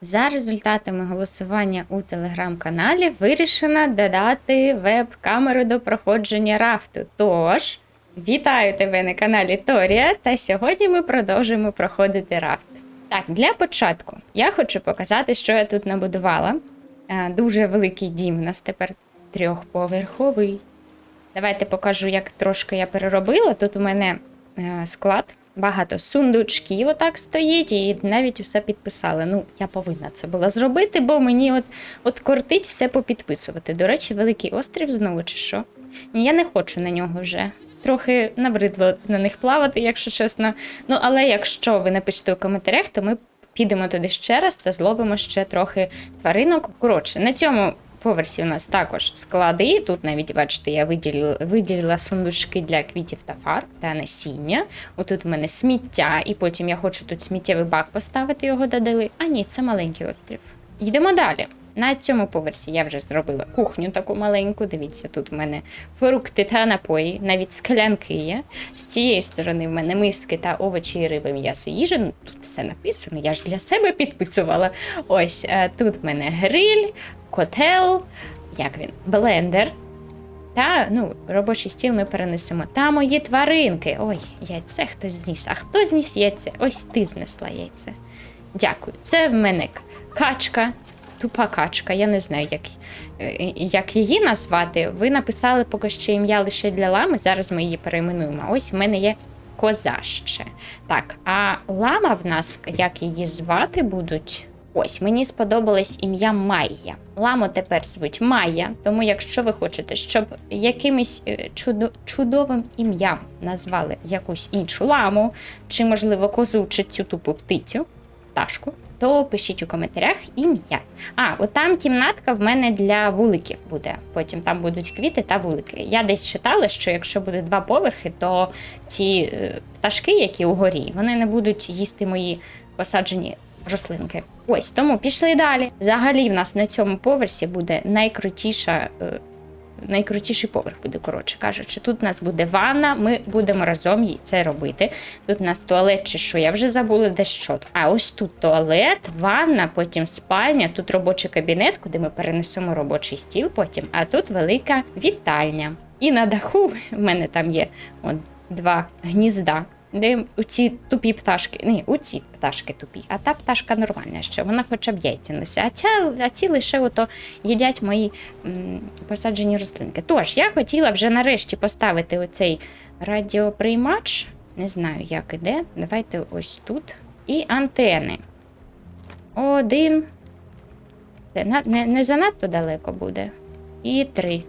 За результатами голосування у телеграм-каналі вирішено додати веб-камеру до проходження рафту. Тож, вітаю тебе на каналі Торія, та сьогодні ми продовжуємо проходити рафт. Так, для початку я хочу показати, що я тут набудувала. Е, Дуже великий дім у нас тепер трьохповерховий. Давайте покажу, як трошки я переробила. Тут у мене е, склад, багато сундучків отак стоїть, і навіть все підписали. Ну, я повинна це була зробити, бо мені от, от кортить все попідписувати. До речі, великий острів знову чи що? Ні, я не хочу на нього вже. Трохи набридло на них плавати, якщо чесно. Ну, але якщо ви напишете у коментарях, то ми підемо туди ще раз та зловимо ще трохи тваринок. Коротше, на цьому поверсі у нас також склади. Тут навіть, бачите, я виділила, виділила сундучки для квітів та фарб та насіння. Отут в мене сміття, і потім я хочу тут сміттєвий бак поставити, його додали. А ні, це маленький острів. Йдемо далі. На цьому поверсі я вже зробила кухню таку маленьку. Дивіться, тут в мене фрукти та напої, навіть склянки є. З цієї сторони в мене миски та овочі риби м'ясо їжа. Ну, тут все написано, я ж для себе підписувала. Ось е, тут в мене гриль, котел, як він, блендер. Та ну, робочий стіл ми перенесемо. Та мої тваринки. Ой, яйце хтось зніс. А хто зніс яйце? Ось ти знесла яйце. Дякую. Це в мене качка, тупа качка. Я не знаю, як, е, як її назвати. Ви написали поки що ім'я лише для лами. Зараз ми її перейменуємо. Ось в мене є коза ще. Так, а лама в нас, як її звати будуть? Ось мені сподобалось ім'я Майя. Ламу тепер звуть Майя, тому якщо ви хочете, щоб якимось е, чудо- чудовим ім'ям назвали якусь іншу ламу, чи, можливо, козу, чи цю тупу птицю, пташку, то пишіть у коментарях ім'я. А, от там кімнатка в мене для вуликів буде. Потім там будуть квіти та вулики. Я десь читала, що якщо буде два поверхи, то ці е, пташки, які угорі, вони не будуть їсти мої посаджені рослинки. Ось тому пішли далі. Взагалі, в нас на цьому поверсі буде найкрутіша. Найкрутіший поверх буде, коротше кажучи. Тут у нас буде ванна, ми будемо разом це робити. Тут у нас туалет чи що, я вже забула де що. А ось тут туалет, ванна, потім спальня, тут робочий кабінет, куди ми перенесемо робочий стіл потім. А тут велика вітальня. І на даху в мене там є от, два гнізда. Де у ці тупі пташки, ні, у ці пташки тупі, а та пташка нормальна, що вона хоча б яйця несе. А, ця, а ці лише ото їдять мої м, посаджені рослинки. Тож, я хотіла вже нарешті поставити оцей радіоприймач. Не знаю, як іде. Давайте ось тут. І антени. Один. Це не, не занадто далеко буде. І три.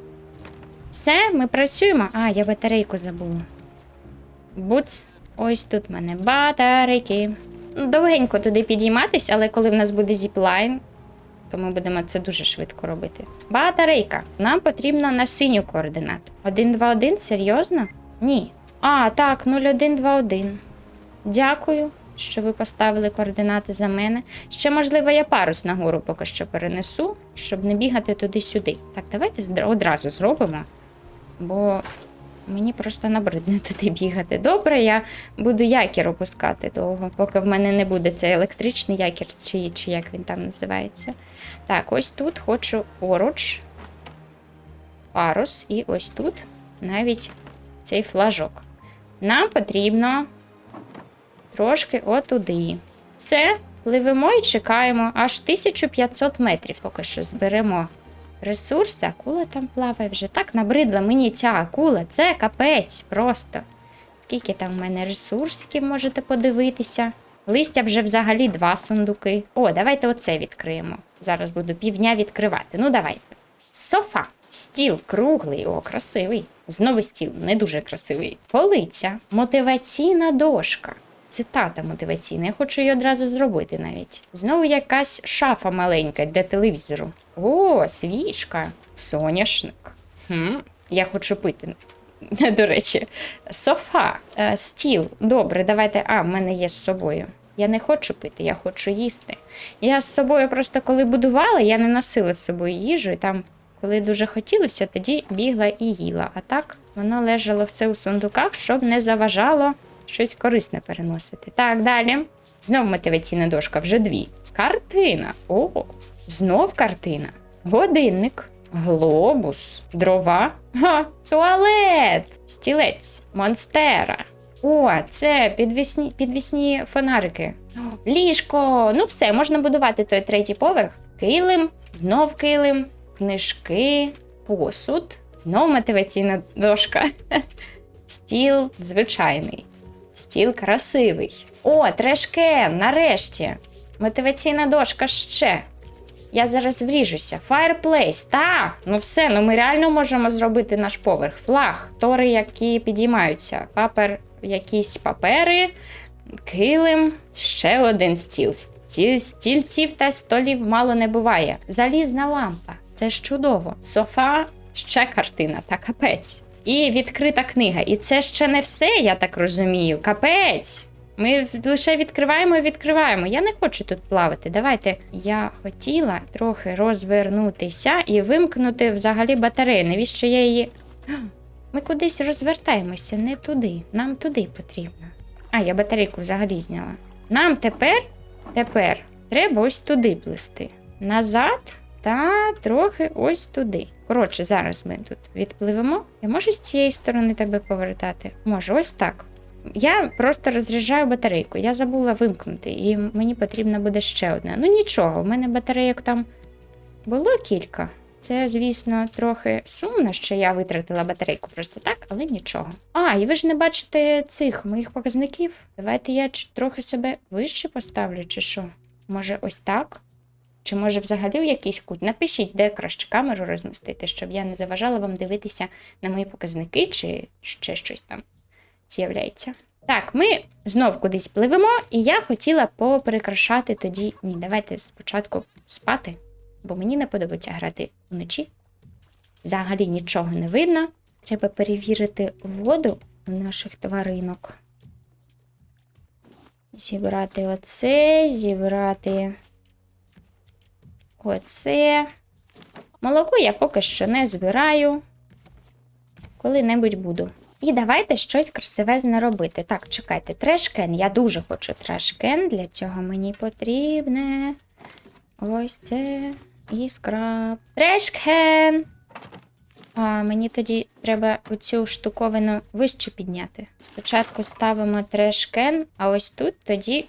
Все, ми працюємо. А, я батарейку забула. Буц. Ось тут в мене батарейки. Довгенько туди підійматись, але коли в нас буде зіплайн, то ми будемо це дуже швидко робити. Батарейка. Нам потрібно на синю координату. 1, 2, 1, серйозно? Ні. А, так, 0, 1, 2, 1. Дякую, що ви поставили координати за мене. Ще, можливо, я парус нагору поки що перенесу, щоб не бігати туди-сюди. Так, давайте одразу зробимо, бо мені просто набридне туди бігати. Добре, я буду якір опускати довго, поки в мене не буде цей електричний якір, чи, чи як він там називається. Так, ось тут хочу поруч парус, і ось тут навіть цей флажок. Нам потрібно трошки отуди. Все, пливемо і чекаємо. Аж 1500 метрів поки що зберемо ресурси. Акула там плаває вже. Так набридла мені ця акула. Це капець просто. Скільки там в мене ресурсиків можете подивитися? Листя вже взагалі два сундуки. О, давайте оце відкриємо. Зараз буду півдня відкривати. Ну, давайте. Софа. Стіл круглий, о, красивий. Знову стіл, не дуже красивий. Полиця, мотиваційна дошка. Цитата мотиваційна, я хочу її одразу зробити навіть. Знову якась шафа маленька для телевізору. О, свічка, соняшник. Хм, я хочу пити. До речі, софа, е, стіл. Добре, давайте. А, в мене є з собою. Я не хочу пити, я хочу їсти. Я з собою просто коли будувала, я не носила з собою їжу, і там, коли дуже хотілося, тоді бігла і їла. А так воно лежало все у сундуках, щоб не заважало щось корисне переносити. Так, далі. Знов мотиваційна дошка, вже дві. Картина. О, знов картина. Годинник, глобус, дрова, га, туалет, стілець, монстера. О, це підвісні, підвісні фонарики. Ліжко. Ну все, можна будувати той третій поверх. Килим, знов килим, книжки, посуд, знов мотиваційна дошка. Стіл звичайний. Стіл красивий. О, трешкен, нарешті. Мотиваційна дошка ще. Я зараз вріжуся. Fireplace, та, ну все, ну ми реально можемо зробити наш поверх. Флаг, тори, які підіймаються, папер, якісь папери, килим, ще один стіл. Сті- Стільців та столів мало не буває. Залізна лампа. Це ж чудово. Софа, ще картина та капець. І відкрита книга. І це ще не все, я так розумію. Капець. Ми лише відкриваємо і відкриваємо. Я не хочу тут плавати. Давайте. Я хотіла трохи розвернутися і вимкнути взагалі батарею. Навіщо я її. Ми кудись розвертаємося, не туди. Нам туди потрібно. А, я батарейку взагалі зняла. Нам тепер, тепер треба ось туди плисти. Назад та трохи ось туди. Коротше, зараз ми тут відпливемо. Я можу з цієї сторони тебе повертати? Можу, ось так. Я просто розряджаю батарейку. Я забула вимкнути, і мені потрібна буде ще одна. Ну нічого, в мене батарейок там було кілька. Це, звісно, трохи сумно, що я витратила батарейку просто так, але нічого. А, і ви ж не бачите цих моїх показників. Давайте я трохи себе вище поставлю, чи що? Може, ось так? Чи може взагалі в якийсь кут? Напишіть, де краще камеру розмістити, щоб я не заважала вам дивитися на мої показники, чи ще щось там з'являється. Так, ми знов кудись пливемо, і я хотіла поприкрашати тоді. Ні, давайте спочатку спати, бо мені не подобається грати вночі. Взагалі нічого не видно. Треба перевірити воду у наших тваринок. Зібрати оце, зібрати оце. Молоко я поки що не збираю. Коли-небудь буду. І давайте щось красивезне робити. Так, чекайте, трешкен. Я дуже хочу трешкен. Для цього мені потрібне. Ось це і скраб. Трешкен! А мені тоді треба оцю штуковину вище підняти. Спочатку ставимо трешкен, а ось тут тоді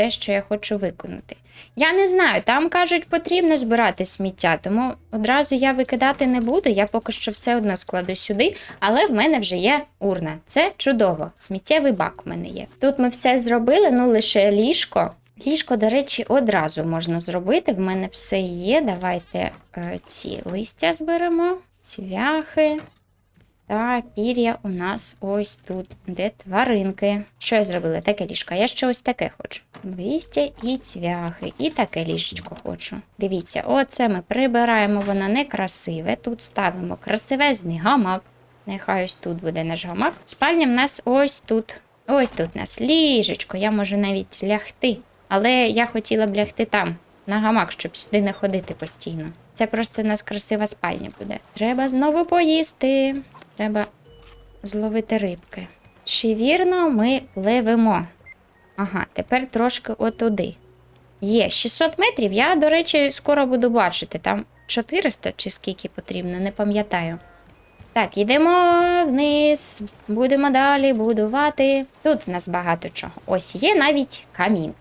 те, що я хочу виконати. Я не знаю, там кажуть, потрібно збирати сміття, тому одразу я викидати не буду. Я поки що все одно складу сюди, але в мене вже є урна. Це чудово. Сміттєвий бак у мене є. Тут ми все зробили, ну лише ліжко. Ліжко, до речі, одразу можна зробити. В мене все є. Давайте е, ці листя зберемо, цвяхи. Та пір'я у нас ось тут, де тваринки. Що я зробила? Таке ліжко. Я ще ось таке хочу. Листя і цвяхи. І таке ліжечко хочу. Дивіться, оце ми прибираємо, воно некрасиве. Тут ставимо красивезний гамак. Нехай ось тут буде наш гамак. Спальня в нас ось тут. Ось тут у нас ліжечко. Я можу навіть лягти. Але я хотіла б лягти там, на гамак, щоб сюди не ходити постійно. Це просто у нас красива спальня буде. Треба знову поїсти. Треба зловити рибки. Чи вірно ми пливемо? Ага, тепер трошки отуди. Є 600 метрів. Я, до речі, скоро буду бачити. Там 400 чи скільки потрібно, не пам'ятаю. Так, йдемо вниз, будемо далі будувати. Тут в нас багато чого. Ось є навіть камін.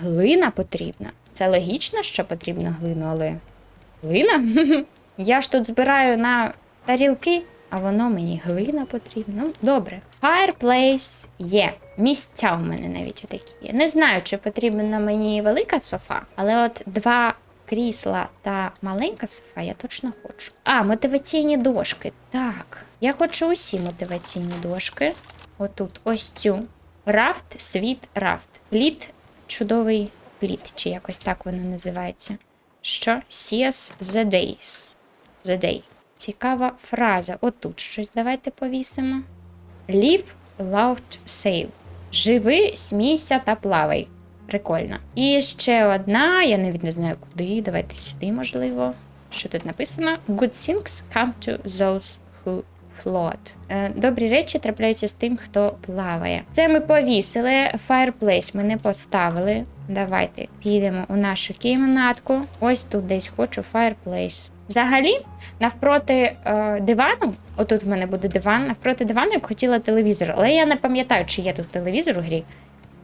Глина потрібна. Це логічно, що потрібна глина, але. Глина? Я ж тут збираю на тарілки, а воно мені глина потрібна. Ну, добре. Fireplace є. Місця у мене навіть отакі є. Не знаю, чи потрібна мені велика софа, але от два крісла та маленька софа я точно хочу. А, мотиваційні дошки. Так. Я хочу усі мотиваційні дошки. Отут, ось цю. Рафт, світ, рафт. Пліт, чудовий пліт, чи якось так воно називається. Що? Sees the days. The day. Цікава фраза. Отут щось давайте повісимо. Live, loud, save. Живи, смійся та плавай. Прикольно. І ще одна, я навіть не знаю куди. Давайте сюди, можливо. Що тут написано? Good things come to those who float. Е, Добрі речі трапляються з тим, хто плаває. Це ми повісили. Fireplace ми не поставили. Давайте підемо у нашу кімнатку. Ось тут десь хочу fireplace. Взагалі, навпроти е, дивану, отут в мене буде диван, навпроти дивану я б хотіла телевізор, але я не пам'ятаю, чи є тут телевізор у грі.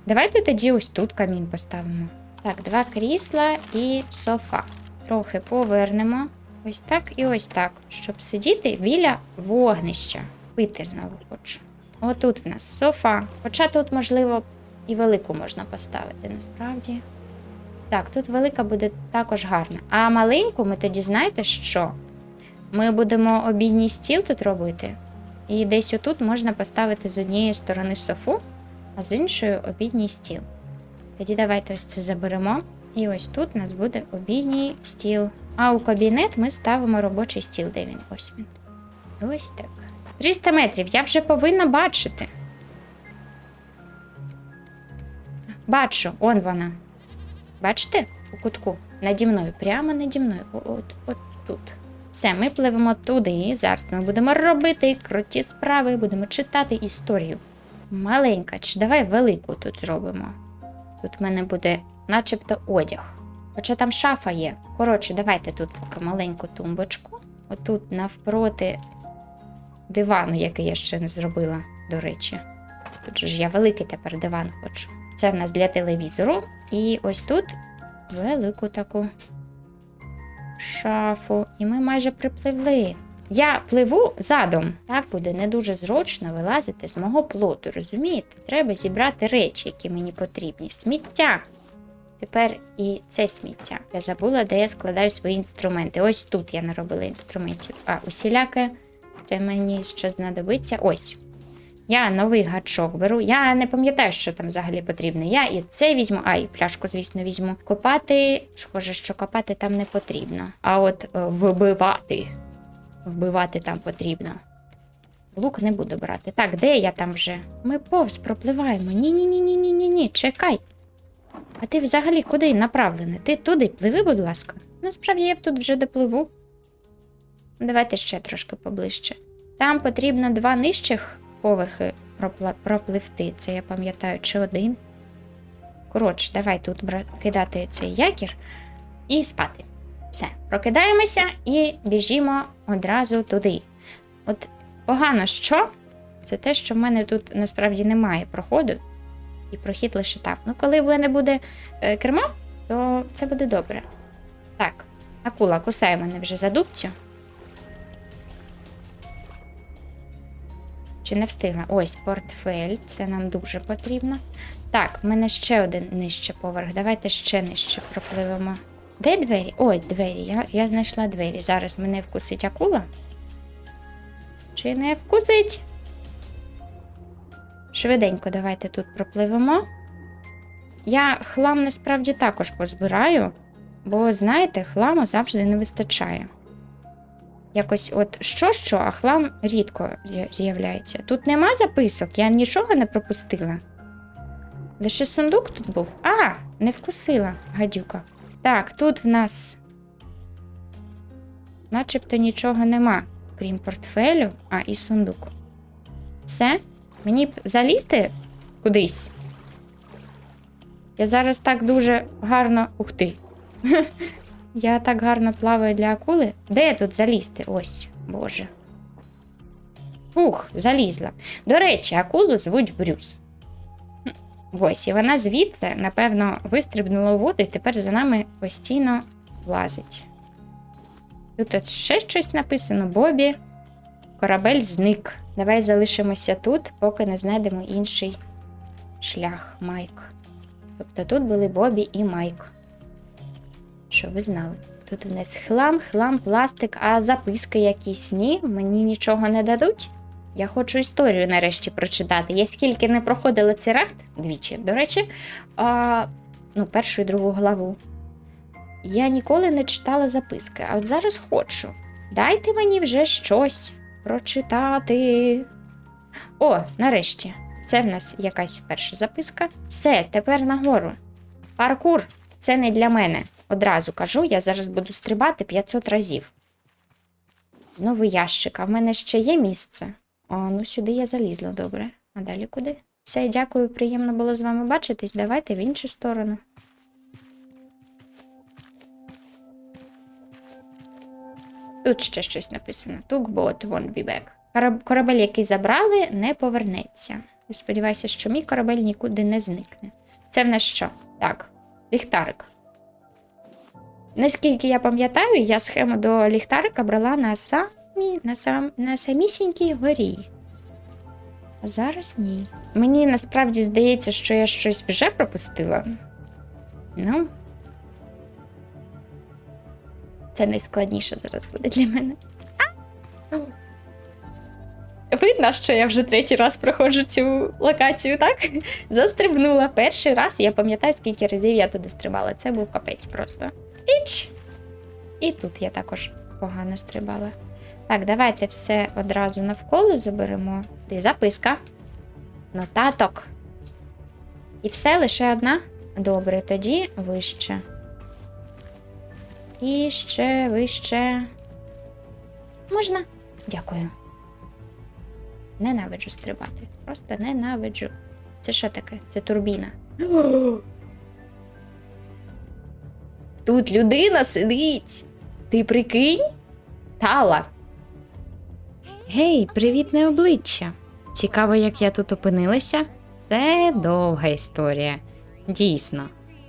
Давайте тоді ось тут камін поставимо. Так, два крісла і софа. Трохи повернемо. Ось так і ось так, щоб сидіти біля вогнища. Пити знову хочу. Отут в нас софа. Хоча тут, можливо, і велику можна поставити, насправді. Так, тут велика буде також гарна. А маленьку ми тоді знаєте що? Ми будемо обідній стіл тут робити. І десь отут можна поставити з однієї сторони софу, а з іншої обідній стіл. Тоді давайте ось це заберемо. І ось тут у нас буде обідній стіл. А у кабінет ми ставимо робочий стіл, де він? Ось він. Ось так. 300 метрів, я вже повинна бачити. Бачу, он вона. Бачите? У кутку. Наді мною, прямо наді мною. От, от тут. Все, ми пливемо туди. Зараз ми будемо робити круті справи, будемо читати історію. Маленька, чи давай велику тут зробимо. Тут в мене буде начебто одяг. Хоча там шафа є. Коротше, давайте тут поки маленьку тумбочку. Отут навпроти дивану, який я ще не зробила, до речі. Тут же ж я великий тепер диван хочу. Це в нас для телевізору. І ось тут велику таку шафу. І ми майже припливли. Я пливу задом. Так буде не дуже зручно вилазити з мого плоту. Розумієте? Треба зібрати речі, які мені потрібні. Сміття. Тепер і це сміття. Я забула, де я складаю свої інструменти. Ось тут я наробила інструментів. А усіляке це мені що знадобиться. Ось. Я новий гачок беру. Я не пам'ятаю, що там взагалі потрібно. Я і це візьму, а і пляшку, звісно, візьму. Копати, схоже, що копати там не потрібно. А от е, вбивати. Вбивати там потрібно. Лук не буду брати. Так, де я там вже? Ми повз пропливаємо. Ні-ні-ні-ні-ні-ні. Чекай. А ти взагалі куди направлений? Ти туди пливи, будь ласка. Насправді я тут вже допливу. Давайте ще трошки поближче. Там потрібно два нижчих поверхи пропливти. Це я пам'ятаю, чи один. Коротше, давай тут кидати цей якір і спати. Все, прокидаємося і біжімо одразу туди. От погано що? Це те, що в мене тут насправді немає проходу, і прохід лише там. Ну, коли в мене буде е, кермо, то це буде добре. Так, акула кусає мене вже за дубцю. Чи не встигла? Ось портфель, це нам дуже потрібно. Так, в мене ще один нижче поверх. Давайте ще нижче пропливемо. Де двері? Ой, двері. Я, я знайшла двері. Зараз мене вкусить акула. Чи не вкусить? Швиденько давайте тут пропливемо. Я хлам насправді також позбираю, бо, знаєте, хламу завжди не вистачає. Якось от що що, а хлам рідко з'являється. Тут нема записок, я нічого не пропустила. Лише сундук тут був. А, не вкусила гадюка. Так, тут в нас начебто нічого нема, крім портфелю, а і сундуку. Все? Мені б залізти кудись. Я зараз так дуже гарно. Ух ти. Я так гарно плаваю для акули. Де тут залізти? Ось, боже. Ух, залізла. До речі, акулу звуть Брюс. Ось, і вона звідси, напевно, вистрибнула у воду і тепер за нами постійно лазить. Тут от ще щось написано: Бобі. Корабель зник. Давай залишимося тут, поки не знайдемо інший шлях, Майк. Тобто тут були Бобі і Майк. Що ви знали? Тут в нас хлам, хлам, пластик, а записки якісь ні, мені нічого не дадуть. Я хочу історію нарешті прочитати. Я скільки не проходила цей рафт, двічі, до речі, а, ну, першу і другу главу. Я ніколи не читала записки, а от зараз хочу. Дайте мені вже щось прочитати. О, нарешті. Це в нас якась перша записка. Все, тепер нагору. Паркур, це не для мене. Одразу кажу, я зараз буду стрибати 500 разів. Знову ящик. А в мене ще є місце. О, ну сюди я залізла, добре. А далі куди? Все, дякую, приємно було з вами бачитись. Давайте в іншу сторону. Тут ще щось написано. Tugboat won't be back. Корабель, який забрали, не повернеться. Я сподіваюся, що мій корабель нікуди не зникне. Це в нас що? Так, ліхтарик. Наскільки я пам'ятаю, я схему до ліхтарика брала на самі, на, сам, на самісінькій горі. А зараз ні. Мені насправді здається, що я щось вже пропустила. Ну. Це найскладніше зараз буде для мене. А! Видно, що я вже третій раз проходжу цю локацію, так? Застрибнула. Перший раз, я пам'ятаю, скільки разів я туди стрибала. Це був капець просто. Іч! І тут я також погано стрибала. Так, давайте все одразу навколо заберемо. Ти записка. Нотаток. І все лише одна? Добре, тоді вище. І ще вище. Можна? Дякую. Ненавиджу стрибати. Просто ненавиджу. Це що таке? Це турбіна. Тут людина сидить. Ти прикинь? Тала. Гей, привітне обличчя. Цікаво, як я тут опинилася. Це довга історія. Дійсно,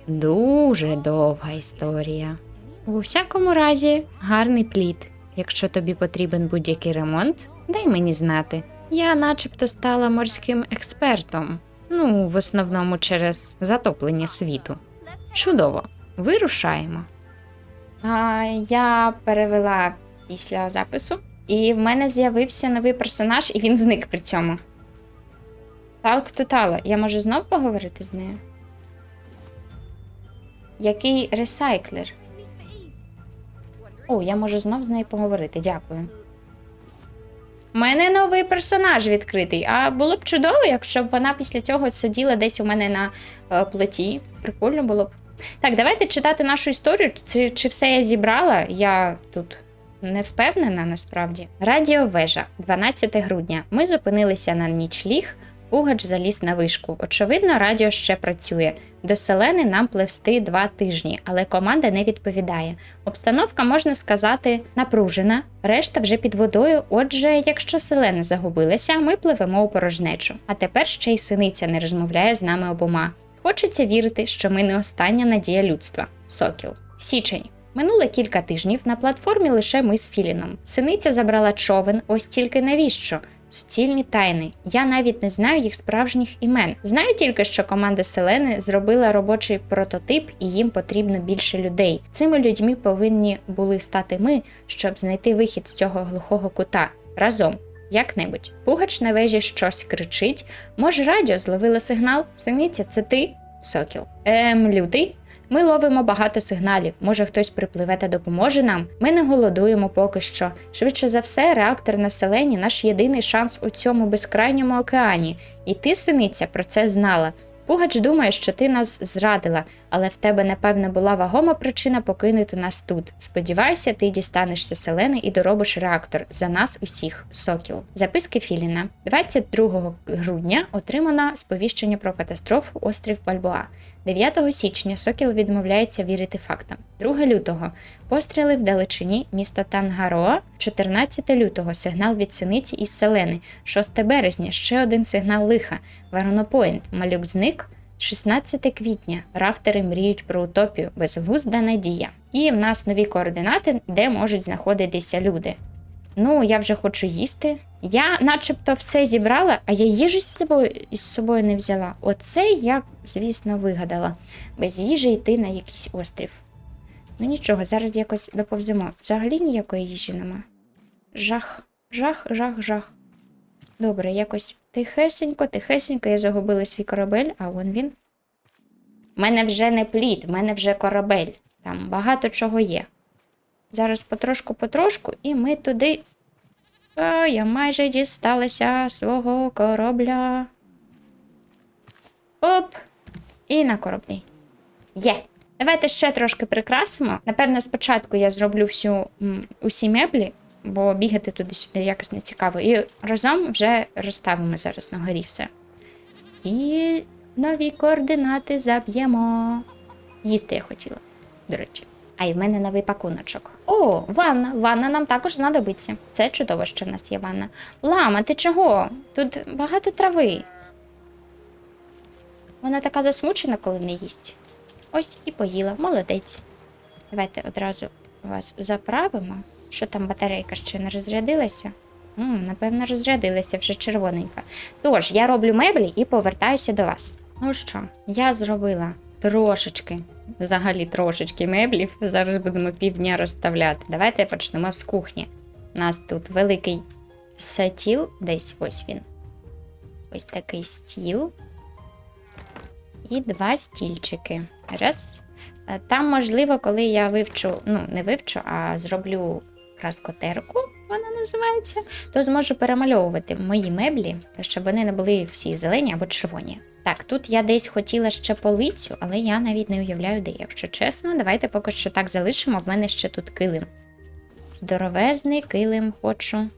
дуже довга історія. У всякому разі, гарний плід. Якщо тобі потрібен будь-який ремонт, дай мені знати. Я начебто стала морським експертом. Ну, в основному через затоплення світу. Чудово, вирушаємо. А, я перевела після запису, і в мене з'явився новий персонаж, і він зник при цьому. Талк Тутала. Я можу знов поговорити з нею? Який ресайклер? О, я можу знов з нею поговорити. Дякую. У мене новий персонаж відкритий. А було б чудово, якщо б вона після цього сиділа десь у мене на е, плоті. Прикольно було б. Так, давайте читати нашу історію. Чи, чи все я зібрала? Я тут не впевнена насправді. Радіовежа, 12 грудня. Ми зупинилися на нічліг. Пугач заліз на вишку. Очевидно, радіо ще працює. До селени нам пливсти два тижні, але команда не відповідає. Обстановка, можна сказати, напружена, решта вже під водою. Отже, якщо селена загубилася, ми пливемо у порожнечу. А тепер ще й синиця не розмовляє з нами обома. Хочеться вірити, що ми не остання надія людства. Сокіл. Січень. Минуло кілька тижнів на платформі лише ми з Філіном. Синиця забрала човен, ось тільки навіщо? Суцільні тайни. Я навіть не знаю їх справжніх імен. Знаю тільки, що команда Селени зробила робочий прототип, і їм потрібно більше людей. Цими людьми повинні були стати ми, щоб знайти вихід з цього глухого кута разом. Як-небудь. Пугач на вежі щось кричить. Може, радіо зловило сигнал? Синиця, це ти? Сокіл. Ем, лютий. Ми ловимо багато сигналів. Може, хтось припливе та допоможе нам. Ми не голодуємо поки що. Швидше за все, реактор на селені наш єдиний шанс у цьому безкрайньому океані. І ти, синиця, про це знала. Пугач думає, що ти нас зрадила, але в тебе, напевне, була вагома причина покинути нас тут. Сподіваюся, ти дістанешся селени і доробиш реактор за нас усіх, сокіл. Записки Філіна 22 грудня отримано сповіщення про катастрофу острів Бальбоа. 9 січня Сокіл відмовляється вірити фактам. 2 лютого постріли в далечині місто Тангароа. 14 лютого сигнал від синиці із селени. 6 березня ще один сигнал лиха. Варонопоінт. Малюк зник. 16 квітня рафтери мріють про утопію, безглузда надія. І в нас нові координати, де можуть знаходитися люди. Ну, я вже хочу їсти. Я начебто все зібрала, а я їжу з собою із собою не взяла. Оце я, звісно, вигадала. Без їжі йти на якийсь острів. Ну нічого, зараз якось доповземо. Взагалі ніякої їжі нема. Жах, жах, жах, жах. Добре, якось тихесенько, тихесенько я загубила свій корабель, а вон він. У мене вже не плід, в мене вже корабель. Там багато чого є. Зараз потрошку-потрошку, і ми туди. А, я майже дісталася свого корабля. Оп! І на кораблі. Є. Давайте ще трошки прикрасимо. Напевно, спочатку я зроблю всю, усі меблі. бо бігати туди-сюди якось не цікаво. І разом вже розставимо зараз на горі все. І нові координати заб'ємо. Їсти я хотіла, до речі. А й в мене новий пакуночок. О, ванна. Ванна нам також знадобиться. Це чудово, що в нас є ванна. Лама, ти чого? Тут багато трави. Вона така засмучена, коли не їсть. Ось і поїла. Молодець. Давайте одразу вас заправимо. Що там батарейка ще не розрядилася? м напевно, розрядилася вже червоненька. Тож, я роблю меблі і повертаюся до вас. Ну що, я зробила трошечки, взагалі трошечки меблів. Зараз будемо півдня розставляти. Давайте почнемо з кухні. У нас тут великий стіл, десь ось він. Ось такий стіл. І два стільчики. Раз. Е, Там, можливо, коли я вивчу, ну, не вивчу, а зроблю краскотерку, вона називається, то зможу перемальовувати мої меблі, щоб вони не були всі зелені або червоні. Так, тут я десь хотіла ще полицю, але я навіть не уявляю, де, якщо чесно. Давайте поки що так залишимо. В мене ще тут килим. Здоровезний килим хочу.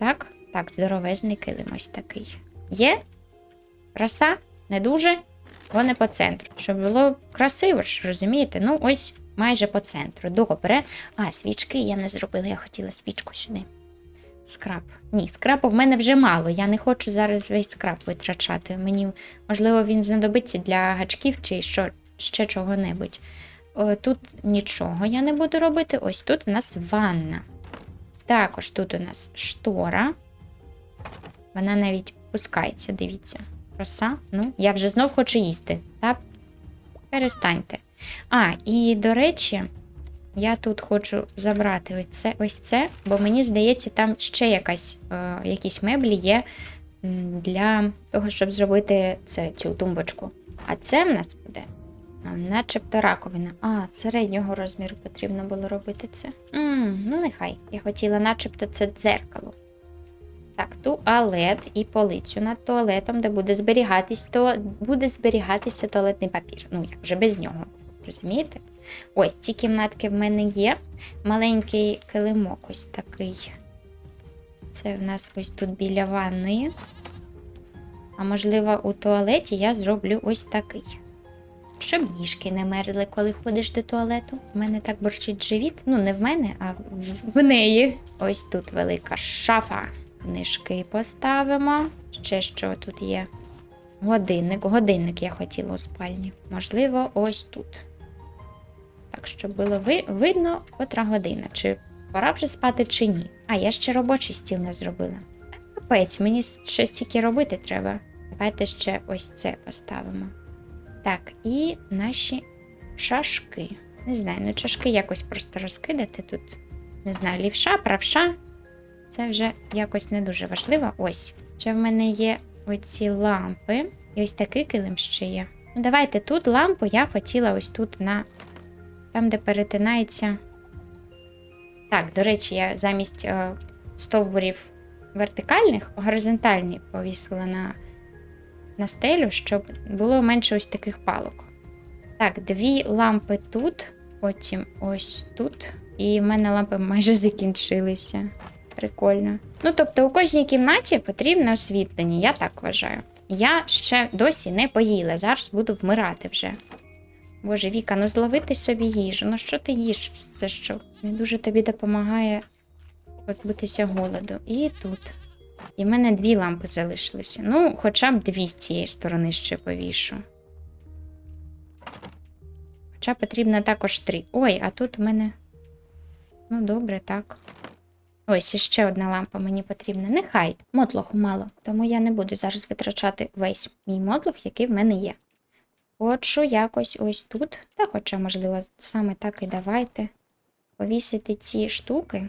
Так, так, здоровезний килим ось такий. Є? Краса? Не дуже? Вони по центру. Щоб було красиво ж, розумієте? Ну, ось майже по центру. Добре. А, свічки я не зробила, я хотіла свічку сюди. Скраб. Ні, скрабу в мене вже мало. Я не хочу зараз весь скраб витрачати. Мені, можливо, він знадобиться для гачків чи що, ще чого-небудь. Тут нічого я не буду робити. Ось тут в нас ванна. Також тут у нас штора. Вона навіть пускається, дивіться. Краса. Ну, я вже знов хочу їсти. Та перестаньте. А, і до речі, я тут хочу забрати ось це, ось це бо мені здається, там ще якась, е, якісь меблі є для того, щоб зробити це, цю тумбочку. А це в нас буде начебто раковина. А, середнього розміру потрібно було робити це. м ну, нехай. Я хотіла, начебто, це дзеркало. Так, туалет і полицю над туалетом, де буде зберігатись, то буде зберігатися туалетний папір. Ну, як вже без нього. Розумієте? Ось ці кімнатки в мене є. Маленький килимок ось такий. Це в нас ось тут біля ванної. А можливо, у туалеті я зроблю ось такий. Щоб ніжки не мерзли, коли ходиш до туалету. У мене так борчить живіт. Ну, не в мене, а в, в неї. Ось тут велика шафа. Книжки поставимо. Ще що тут є? Годинник. Годинник я хотіла у спальні. Можливо, ось тут. Так, щоб було ви... видно, котра година, чи пора вже спати, чи ні. А, я ще робочий стіл не зробила. Капець, мені ще стільки робити треба. Давайте ще ось це поставимо. Так, і наші чашки. Не знаю, ну чашки якось просто розкидати тут. Не знаю, лівша, правша. Це вже якось не дуже важливо. Ось. Ще в мене є оці лампи. І ось такий килим ще є. Ну, давайте тут лампу я хотіла ось тут на. Там, де перетинається. Так, до речі, я замість е, стовбурів вертикальних, горизонтальні повісила на, на стелю, щоб було менше ось таких палок. Так, дві лампи тут, потім ось тут. І в мене лампи майже закінчилися. Прикольно. Ну, тобто, у кожній кімнаті потрібне освітлення, я так вважаю. Я ще досі не поїла, зараз буду вмирати вже. Боже, Віка, ну зловити собі їжу. Ну що ти їш все що? Не дуже тобі допомагає позбутися голоду. І тут. І в мене дві лампи залишилися. Ну, хоча б дві з цієї сторони ще повішу. Хоча потрібно також три. Ой, а тут в мене. Ну, добре, так. Ось іще одна лампа мені потрібна. Нехай мотлоху мало, тому я не буду зараз витрачати весь мій мотлох, який в мене є. Хочу якось ось тут, та хоча, можливо, саме так і давайте повісити ці штуки.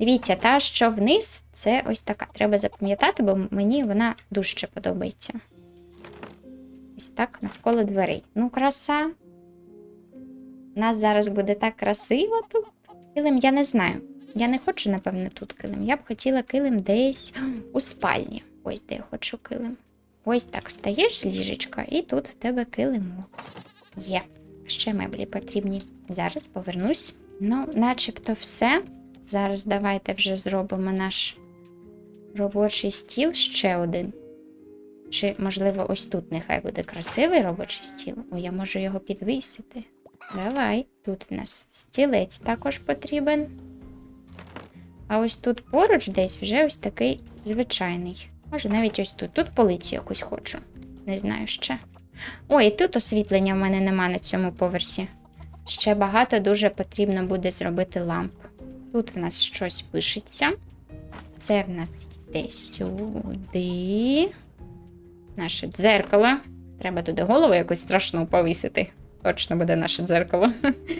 Дивіться, та, що вниз, це ось така. Треба запам'ятати, бо мені вона дуже подобається. Ось так, навколо дверей. Ну, краса. У нас зараз буде так красиво тут. Килим, я не знаю. Я не хочу, напевне, тут килим. Я б хотіла килим десь у спальні. Ось де я хочу килим. Ось так встаєш з ліжечка, і тут в тебе килимок. Є. Ще меблі потрібні. Зараз повернусь. Ну, начебто все. Зараз давайте вже зробимо наш робочий стіл ще один. Чи, можливо, ось тут нехай буде красивий робочий стіл. О, я можу його підвісити. Давай. Тут в нас стілець також потрібен. А ось тут поруч десь вже ось такий звичайний. Може, навіть ось тут. Тут полицю якусь хочу. Не знаю ще. Ой, і тут освітлення в мене нема на цьому поверсі. Ще багато дуже потрібно буде зробити ламп. Тут в нас щось пишеться. Це в нас йде сюди. Наше дзеркало. Треба туди голову якусь страшну повісити. Точно буде наше дзеркало.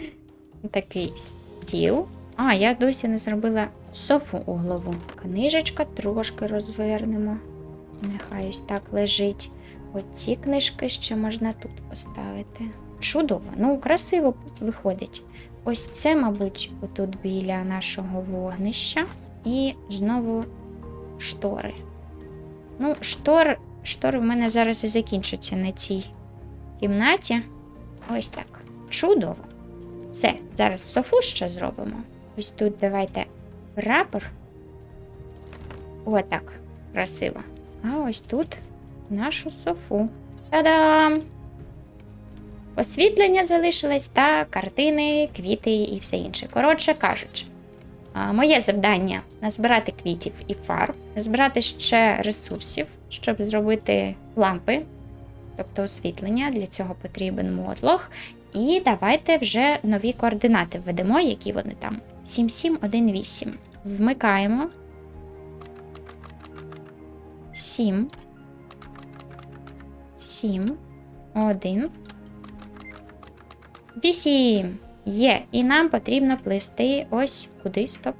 Такий стіл. А, я досі не зробила софу углову. Книжечка трошки розвернемо. Нехай ось так лежить. Оці книжки ще можна тут поставити. Чудово, ну красиво виходить. Ось це, мабуть, отут біля нашого вогнища. І знову штори. Ну, штор, штори в мене зараз і закінчаться на цій кімнаті. Ось так. Чудово. Це, зараз софу ще зробимо. Ось тут давайте прапор. Отак. Красиво. А ось тут нашу софу. Та-дам! Освітлення залишилось та картини, квіти і все інше. Коротше кажучи, моє завдання назбирати квітів і фарб, збирати ще ресурсів, щоб зробити лампи, тобто освітлення. Для цього потрібен мотлох. І давайте вже нові координати введемо, які вони там. 7718. Вмикаємо. 7. 7. 1. 8. Є. І нам потрібно плисти ось куди, стоп.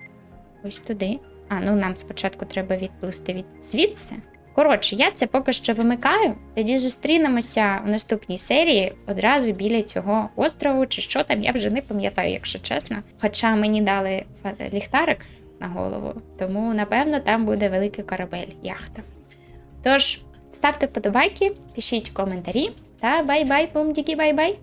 Ось туди. А, ну нам спочатку треба відплисти від звідси. Коротше, я це поки що вимикаю. Тоді зустрінемося в наступній серії одразу біля цього острову, чи що там, я вже не пам'ятаю, якщо чесно. Хоча мені дали ліхтарик на голову, тому напевно там буде великий корабель, яхта. Тож, ставте вподобайки, пишіть коментарі та бай-бай, бум-дікі, бай-бай!